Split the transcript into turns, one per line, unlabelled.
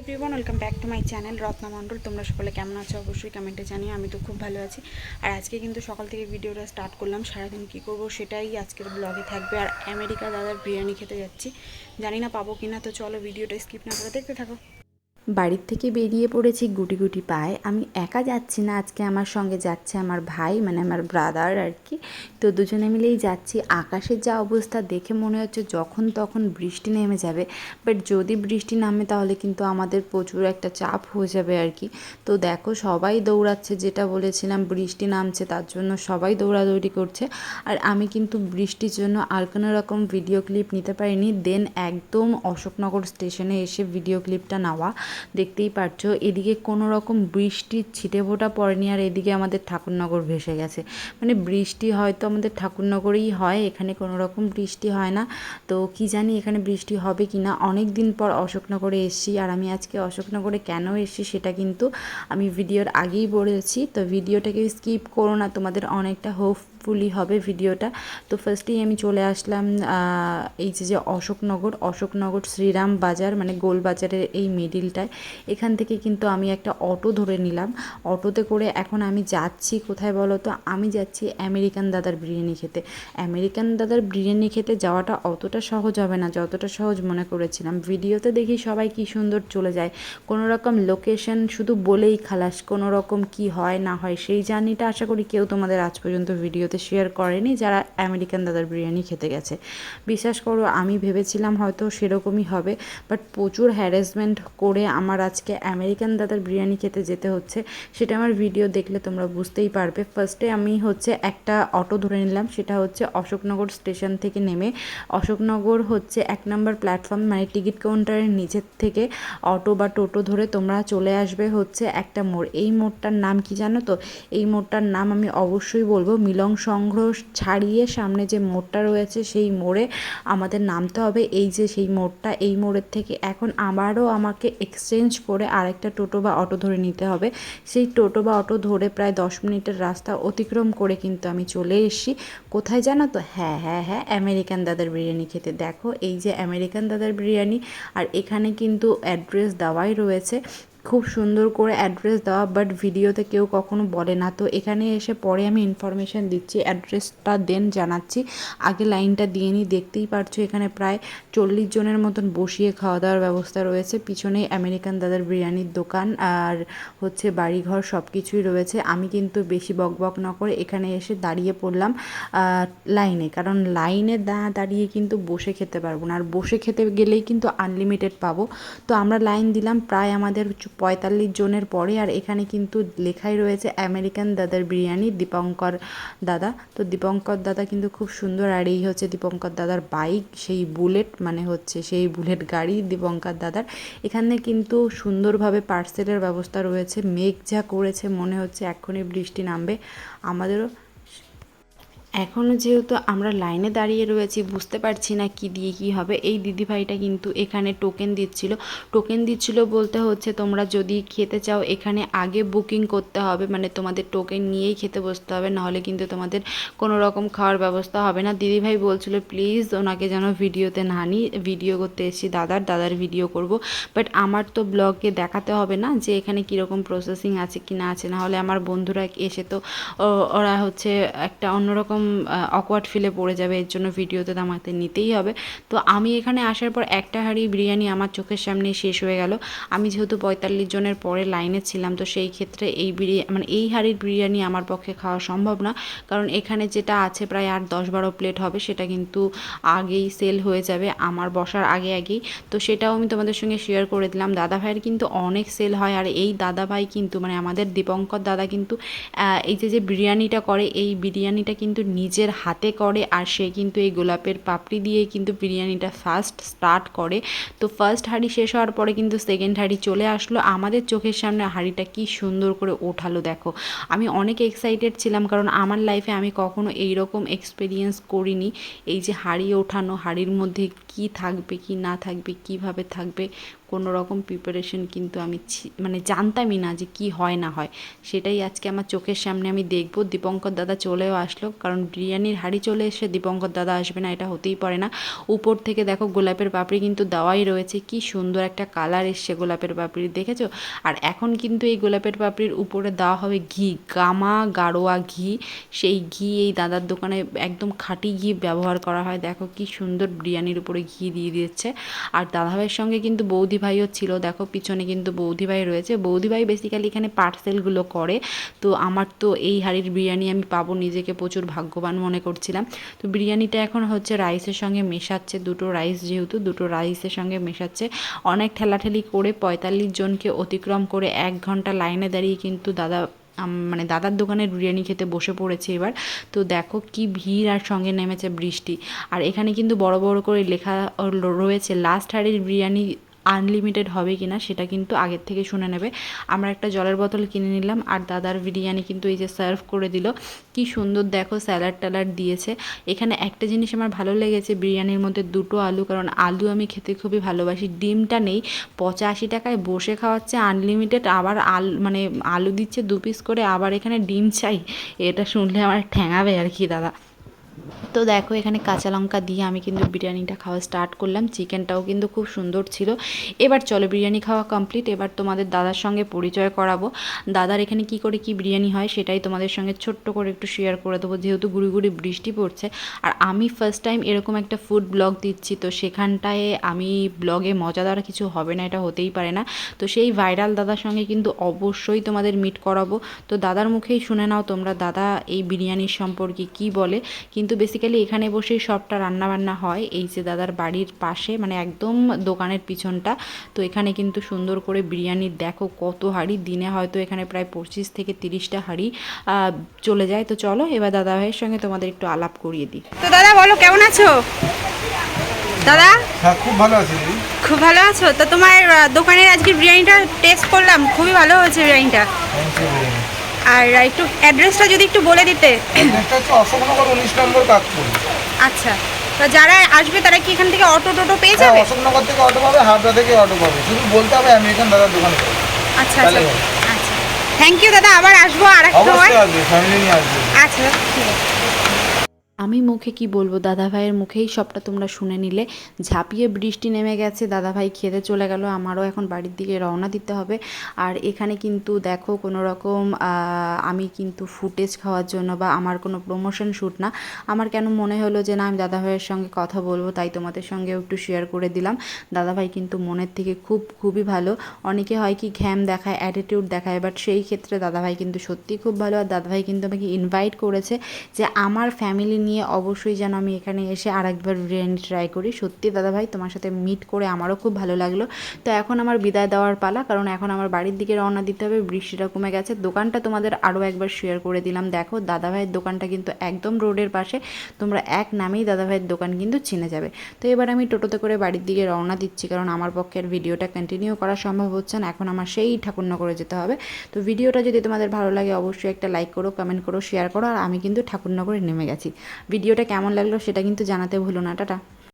Everyone welcome back to my channel Ratna Mondal তোমরা সকলে কেমন আছো? অবশ্যই কমেন্টে জানিও, আমি তো খুব ভালো আছি। আর আজকে কিন্তু সকাল থেকে ভিডিওটা স্টার্ট করলাম, সারাদিন কী করব সেটাই আজকের ব্লগে থাকবে। আর আমেরিকা দাদার বিরিয়ানি খেতে যাচ্ছি। জানি না পাবো কি না তো চলো ভিডিওটা স্কিপ না করে দেখতে থাকো।
বাড়ির থেকে বেরিয়ে পড়েছি গুটি গুটি পায়ে। আমি একা যাচ্ছি না, আজকে আমার সঙ্গে যাচ্ছে আমার ভাই মানে আমার ব্রাদার আর কি। তো দুজনে মিলেই যাচ্ছি। আকাশের যা অবস্থা দেখে মনে হচ্ছে যখন তখন বৃষ্টি নেমে যাবে। বাট যদি বৃষ্টি নামে তাহলে কিন্তু আমাদের প্রচুর একটা চাপ হয়ে যাবে আর কি। তো দেখো সবাই দৌড়াচ্ছে, যেটা বলেছিলাম বৃষ্টি নামছে তার জন্য সবাই দৌড়াদৌড়ি করছে। আর আমি কিন্তু বৃষ্টির জন্য আর কোনো রকম ভিডিও ক্লিপ নিতে পারিনি। দেন একদম অশোকনগর স্টেশনে এসে ভিডিও ক্লিপটা নেওয়া। দেখতেই পারছ। এদিকে কোনো রকম বৃষ্টির ছিটে ফোটা পড়েনি আর এদিকে আমাদের ঠাকুরনগর ভেসে গেছে। মানে বৃষ্টি হয়তো আমাদের ঠাকুরনগরেই হয়, এখানে কোনো রকম বৃষ্টি হয় না। তো কি জানি এখানে বৃষ্টি হবে কি না। অনেক দিন পর অশোকনগরে এসেছি আর আমি আজকে অশোকনগরে কেন এসেছি সেটা কিন্তু আমি ভিডিওর আগেই বলেছি। তো ভিডিওটাকে স্কিপ করো না, তোমাদের অনেকটা হোপফুলি হবে ভিডিওটা। তো ফার্স্টেই আমি চলে আসলাম এই যে যে অশোকনগর অশোকনগর শ্রীরাম বাজার মানে গোল বাজারের এই মিডিলটায় এখান থেকে কিন্তু আমি একটা অটো ধরে নিলাম। অটোতে করে এখন আমি যাচ্ছি কোথায় বলো তো আমি যাচ্ছি আমেরিকান দাদার বিরিয়ানি খেতে। আমেরিকান দাদার বিরিয়ানি খেতে যাওয়াটা অতটা সহজ হবে না, যতটা সহজ মনে করেছিলাম। ভিডিওতে দেখি সবাই কি সুন্দর চলে যায়। কোনো রকম লোকেশন শুধু বলেই খালাস, কোনো রকম কি হয় না হয়, সেই জার্নিটা আশা করি কেউ তোমাদের আজ পর্যন্ত ভিডিওতে শেয়ার করেনি, যারা আমেরিকান দাদার বিরিয়ানি খেতে গেছে। বিশ্বাস করো, আমি ভেবেছিলাম হয়তো সেরকমই হবে বাট প্রচুর হ্যারাসমেন্ট করে আমার আজকে আমেরিকান দাদার বিরিয়ানি খেতে যেতে হচ্ছে, সেটা আমার ভিডিও দেখলে তোমরা বুঝতেই পারবে। ফার্স্টে আমি হচ্ছে একটা অটো ধরে নিলাম, সেটা হচ্ছে অশোকনগর স্টেশন থেকে নেমে। অশোকনগর হচ্ছে এক নম্বর প্ল্যাটফর্ম মানে টিকিট কাউন্টারের নিচের থেকে অটো বা টোটো ধরে তোমরা চলে আসবে হচ্ছে একটা মোড়। এই মোড়টার নাম কি জানো তো? এই মোড়টার নাম আমি অবশ্যই বলব মিলন সংঘ ছাড়িয়ে সামনে যে মোড়টা রয়েছে, সেই মোড়ে আমাদের নামতে হবে। এই যে সেই মোড়টা, এই মোড়ের থেকে এখন আবারও আমাকে এক্সচেঞ্জ করে আরেকটা টোটো বা অটো ধরে নিতে হবে। সেই টোটো বা অটো ধরে প্রায় দশ মিনিটের রাস্তা অতিক্রম করে কিন্তু আমি চলে এসেছি। কোথায় জানো তো? হ্যাঁ হ্যাঁ হ্যাঁ আমেরিকান দাদার বিরিয়ানি খেতে। দেখো, এই যে আমেরিকান দাদার বিরিয়ানি, আর এখানে কিন্তু অ্যাড্রেস দেওয়াই রয়েছে। খুব সুন্দর করে অ্যাড্রেস দেওয়া বাট ভিডিওতে কেউ কখনো বলে না। তো এখানে এসে পরে আমি ইনফরমেশান দিচ্ছি অ্যাড্রেসটা দেন জানাচ্ছি। আগে লাইনটা দিয়ে নিই, দেখতেই পারছ এখানে প্রায় চল্লিশ জনের মতন বসিয়ে খাওয়া দাওয়ার ব্যবস্থা রয়েছে। পিছনেই আমেরিকান দাদার বিরিয়ানির দোকান, আর হচ্ছে বাড়িঘর সব কিছুই রয়েছে। আমি কিন্তু বেশি বকবক না করে এখানে এসে দাঁড়িয়ে পড়লাম লাইনে। কারণ লাইনে দাঁড়িয়ে কিন্তু বসে খেতে পারব না। আর বসে খেতে গেলেই কিন্তু আনলিমিটেড পাবো। তো আমরা লাইন দিলাম, প্রায় আমাদের পঁয়তাল্লিশ জনের পরে, আর এখানে কিন্তু লেখাই রয়েছে আমেরিকান দাদার বিরিয়ানি, দীপঙ্কর দাদা। তো দীপঙ্কর দাদা কিন্তু খুব সুন্দর, আর এই হচ্ছে দীপঙ্কর দাদার বাইক, সেই বুলেট মানে হচ্ছে সেই বুলেট গাড়ি দীপঙ্কর দাদার। এখানে কিন্তু সুন্দরভাবে পার্সেলের ব্যবস্থা রয়েছে মেঘ যা করেছে, মনে হচ্ছে এক্ষুনি বৃষ্টি নামবে। আমাদেরও এখনও যেহেতু আমরা লাইনে দাঁড়িয়ে রয়েছি, বুঝতে পারছি না কি দিয়ে কি হবে। এই দিদিভাইটা কিন্তু এখানে টোকেন দিচ্ছিল। টোকেন দিচ্ছিল বলতে হচ্ছে তোমরা যদি খেতে চাও, এখানে আগে বুকিং করতে হবে। মানে তোমাদের টোকেন নিয়েই খেতে বসতে হবে, নাহলে কিন্তু তোমাদের কোনো রকম খাওয়ার ব্যবস্থা হবে না। দিদিভাই বলছিল প্লিজ ওনাকে যেন ভিডিওতে না নিই ভিডিও করতে এসেছি। দাদার দাদার ভিডিও করব। বাট আমার তো ব্লগে দেখাতে হবে না যে এখানে কীরকম প্রসেসিং আছে কি না আছে। নাহলে আমার বন্ধুরা এসে তো ওরা হচ্ছে একটা অন্যরকম অকওয়ার্ড ফিলে পড়ে যাবে, এর জন্য ভিডিওতে আমাকে নিতেই হবে। তো আমি এখানে আসার পর একটা হাঁড়ি বিরিয়ানি আমার চোখের সামনে শেষ হয়ে গেল। আমি যেহেতু পঁয়তাল্লিশ জনের পরে লাইনে ছিলাম, তো সেই ক্ষেত্রে এই বিরিয়ানি মানে এই হাঁড়ির বিরিয়ানি আমার পক্ষে খাওয়া সম্ভব না। কারণ এখানে যেটা আছে প্রায় আর দশ, বারো প্লেট হবে, সেটা কিন্তু আগেই সেল হয়ে যাবে, আমার বসার আগে আগেই। তো সেটাও আমি তোমাদের সঙ্গে শেয়ার করে দিলাম। দাদা ভাইয়ের কিন্তু অনেক সেল হয়, আর এই দাদা ভাই কিন্তু মানে আমাদের দীপঙ্কর দাদা কিন্তু এই যে যে বিরিয়ানিটা করে, এই বিরিয়ানিটা কিন্তু নিজের হাতে করে আর সে কিন্তু এই গোলাপের পাপড়ি দিয়ে কিন্তু বিরিয়ানিটা ফার্স্ট স্টার্ট করে। তো ফার্স্ট হাঁড়ি শেষ হওয়ার পরে কিন্তু সেকেন্ড হাঁড়ি চলে আসলো। আমাদের চোখের সামনে হাঁড়িটা কি সুন্দর করে ওঠালো দেখো। আমি অনেক এক্সাইটেড ছিলাম কারণ আমার লাইফে আমি কখনো এই রকম এক্সপিরিয়েন্স করিনি। এই যে হাঁড়ি ওঠানো, হাঁড়ির মধ্যে কি থাকবে, কি না থাকবে, কীভাবে থাকবে কোনো রকম প্রিপারেশন কিন্তু আমি মানে জানতামই না যে কি হয় না হয়। সেটাই আজকে আমার চোখের সামনে আমি দেখব। দীপঙ্কর দাদা চলেও আসলো, কারণ বিরিয়ানির হাড়ি চলে এসে দীপঙ্কর দাদা আসবে না, এটা হতেই পারে না। উপর থেকে দেখো গোলাপের পাপড়ি কিন্তু দেওয়াই রয়েছে। কি সুন্দর একটা কালার এসছে গোলাপের পাপড়ি, দেখেছ? আর এখন কিন্তু এই গোলাপের পাপড়ির উপরে দেওয়া হবে ঘি, গামা গাড়োয়া ঘি। সেই ঘি এই দাদার দোকানে একদম খাঁটি ঘি ব্যবহার করা হয়। দেখো কি সুন্দর বিরিয়ানির উপরে ঘি দিয়ে দিচ্ছে আর দাদাভাইয়ের সঙ্গে কিন্তু বৌদি ভাইও ছিল। দেখো, পিছনে কিন্তু বৌদিভাই রয়েছে। বৌদিভাই বেসিক্যালি এখানে পার্সেলগুলো করে। তো আমার তো এই হাড়ির বিরিয়ানি আমি পাবো নিজেকে প্রচুর ভাগ্যবান মনে করছিলাম। তো বিরিয়ানিটা এখন হচ্ছে রাইসের সঙ্গে মেশাচ্ছে। দুটো রাইস যেহেতু, দুটো রাইসের সঙ্গে মেশাচ্ছে। অনেক ঠেলাঠেলি করে পঁয়তাল্লিশ জনকে অতিক্রম করে এক ঘণ্টা লাইনে দাঁড়িয়ে কিন্তু দাদা মানে দাদার দোকানের বিরিয়ানি খেতে বসে পড়েছে এবার। তো দেখো কি ভিড় আর সঙ্গে নেমেছে বৃষ্টি। আর এখানে কিন্তু বড় বড় করে লেখা রয়েছে লাস্ট হাড়ির বিরিয়ানি আনলিমিটেড হবে কি না সেটা কিন্তু আগের থেকে শুনে নেবে। আমরা একটা জলের বোতল কিনে নিলাম আর দাদার বিরিয়ানি কিন্তু এই যে সার্ভ করে দিল। কি সুন্দর দেখো স্যালাড ট্যালাড দিয়েছে। এখানে একটা জিনিস আমার ভালো লেগেছে বিরিয়ানির মধ্যে দুটো আলু, কারণ আলু আমি খেতে খুবই ভালোবাসি। ডিমটা নেই, পঁচাশি টাকায় বসে খাওয়াচ্ছে আনলিমিটেড আবার আল মানে আলু দিচ্ছে দু পিস করে, আবার এখানে ডিম চাই। এটা শুনলে আমার ঠ্যাঙাবে আর কি দাদা। তো দেখো, এখানে কাঁচা লঙ্কা দিয়ে আমি কিন্তু বিরিয়ানিটা খাওয়া স্টার্ট করলাম। চিকেনটাও কিন্তু খুব সুন্দর ছিল। এবার চলো বিরিয়ানি খাওয়া কমপ্লিট এবার তোমাদের দাদার সঙ্গে পরিচয় করাবো। দাদার এখানে কি করে কি বিরিয়ানি হয় সেটাই তোমাদের সঙ্গে ছোট্ট করে একটু শেয়ার করে দেবো। যেহেতু গুড়ি গুড়ি বৃষ্টি পড়ছে। আর আমি ফার্স্ট টাইম এরকম একটা ফুড ব্লগ দিচ্ছি, তো সেখানটায় আমি ব্লগে মজাদার কিছু হবে না, এটা হতেই পারে না। তো সেই ভাইরাল দাদার সঙ্গে কিন্তু অবশ্যই তোমাদের মিট করাবো। তো দাদার মুখেই শুনে নাও তোমরা দাদা এই বিরিয়ানির সম্পর্কে কি বলে। কিন্তু বেসিক্যালি এখানে বসেই সবটা রান্নাবান্না হয়। এই যে দাদার বাড়ির পাশে মানে একদম দোকানের পিছনটা। তো এখানে কিন্তু সুন্দর করে বিরিয়ানি দেখো কত হাঁড়ি। দিনে হয়তো এখানে প্রায় পঁচিশ থেকে তিরিশটা হাঁড়ি চলে যায়। তো চলো এবার দাদা ভাইয়ের সঙ্গে তোমাদের একটু আলাপ করিয়ে দিই।
তো দাদা বলো কেমন আছো? দাদা?
হ্যাঁ খুব ভালো আছি
খুব ভালো আছো? তো তোমার দোকানের আজকে বিরিয়ানিটা টেস্ট করলাম। খুবই ভালো হয়েছে বিরিয়ানিটা
থ্যাংক ইউ ভেরি মাচ
আর একটু অ্যাড্রেসটা যদি একটু বলে দিতে।
অশোকনগর উনিশ নম্বর কাকপুর।
আচ্ছা তো যারা আসবে তারা কি এখান থেকে অটো টোটো পেয়ে
হ্যাঁ
যাবে?
অশোকনগর থেকে অটো পাবে হাবড়া থেকে অটো পাবে। শুধু বলতে হবে আমেরিকান দাদার দোকানে
আচ্ছা আচ্ছা আচ্ছা। থ্যাংক ইউ দাদা আবার আসব আর একটা সময়।
অবশ্যই আসবে ফ্যামিলি নিয়ে আসবে।
আচ্ছা ঠিক আছে।
আমি মুখে কি বলব? দাদা ভাইয়ের মুখেই সবটা তোমরা শুনে নিলে। ঝাঁপিয়ে বৃষ্টি নেমে গেছে দাদা ভাই খেতে চলে গেল, আমারও এখন বাড়ির দিকে রওনা দিতে হবে। আর এখানে কিন্তু দেখো, কোনো রকম আমি কিন্তু ফুটেজ খাওয়ার জন্য বা আমার কোনো প্রমোশন শ্যুট না। আমার কেন মনে হলো যে, না, আমি দাদা ভাইয়ের সঙ্গে কথা বলব, তাই তোমাদের সঙ্গেও একটু শেয়ার করে দিলাম। দাদা ভাই কিন্তু মনের থেকে খুব, খুবই ভালো। অনেকে হয় কি, ঘ্যাম দেখায় অ্যাটিটিউড দেখায় বাট সেই ক্ষেত্রে দাদা ভাই কিন্তু সত্যি খুব ভালো। আর দাদা ভাই কিন্তু আমাকে ইনভাইট করেছে যে, আমার ফ্যামিলি নিয়ে অবশ্যই যেন আমি এখানে এসে আর একবার বিরিয়ানি ট্রাই করি। সত্যি দাদা ভাই তোমার সাথে মিট করে আমারও খুব ভালো লাগল। তো এখন আমার বিদায় দেওয়ার পালা, কারণ এখন আমার বাড়ির দিকে রওনা দিতে হবে, বৃষ্টিটা কমে গেছে। দোকানটা তোমাদের আরও একবার শেয়ার করে দিলাম। দেখো দাদা ভাইয়ের দোকানটা কিন্তু একদম রোডের পাশে। তোমরা এক নামেই দাদা ভাইয়ের দোকান কিন্তু চিনে যাবে। তো এবার আমি টোটোতে করে বাড়ির দিকে রওনা দিচ্ছি, কারণ আমার পক্ষে আর ভিডিওটা কন্টিনিউ করা সম্ভব হচ্ছে না। এখন আমার সেই ঠাকুরনগরে যেতে হবে। তো ভিডিওটা যদি তোমাদের ভালো লাগে, অবশ্যই একটা লাইক করো কমেন্ট করো শেয়ার করো, আর আমি কিন্তু ঠাকুরনগরে নেমে গেছি। ভিডিওটা কেমন লাগল সেটা কিন্তু জানাতে ভুলো না টাটা।